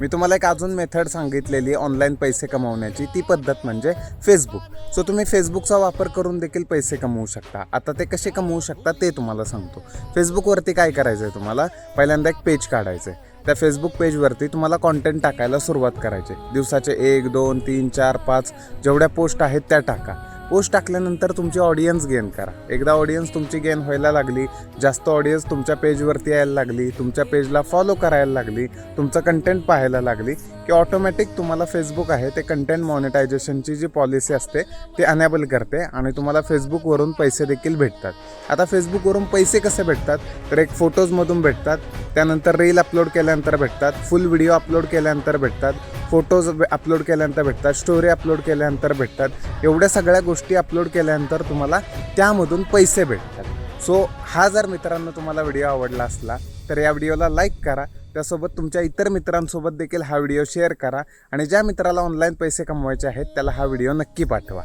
मी तुम्हाला एक अजून मेथड सांगितलेली ऑनलाईन पैसे कमवण्याची. ती पद्धत म्हणजे फेसबुक सो तुम्ही फेसबुकचा वापर करून देखील पैसे कमवू शकता. आता ते कसे कमवू शकता ते तुम्हाला सांगतो. फेसबुकवरती काय करायचं आहे तुम्हाला? पहिल्यांदा एक पेज काढायचं आहे त्या फेसबुक पेजवरती तुम्हाला कॉन्टेंट टाकायला सुरुवात करायची. दिवसाचे एक दोन तीन चार पाच जेवढ्या पोस्ट आहेत त्या टाका. पोस्ट टाकल्यानंतर तुमची ऑडियन्स गेन करा. एकदा ऑडियन्स तुमची गेन व्हायला लागली जास्त ऑडियन्स तुमच्या पेजवरती यायला लागली तुमच्या पेजला फॉलो करायला लागली तुमचं कंटेंट पाहायला लागली की ऑटोमॅटिक तुम्हाला फेसबुक आहे ते कंटेंट मॉनिटायझेशनची जी पॉलिसी असते ती अनेबल करते आणि तुम्हाला फेसबुकवरून पैसे देखील भेटतात. आता फेसबुकवरून पैसे कसे भेटतात? तर एक फोटोजमधून भेटतात त्यानंतर रील अपलोड केल्यानंतर भेटतात फुल व्हिडिओ अपलोड केल्यानंतर भेटतात फोटोज अपलोड केल्यानंतर भेटतात स्टोरी अपलोड केल्यानंतर भेटतात एवढ्या सगळ्या गोष्टी अपलोड केल्यानंतर तुम्हाला त्यामधून पैसे भेटतात. सो हा जर मित्रांनो तुम्हाला व्हिडिओ आवडला असला तर या व्हिडिओला लाईक करा. त्यासोबत तुमच्या इतर मित्रांसोबत देखील हा व्हिडिओ शेअर करा. आणि ज्या मित्राला ऑनलाईन पैसे कमवायचे आहेत त्याला हा व्हिडिओ नक्की पाठवा.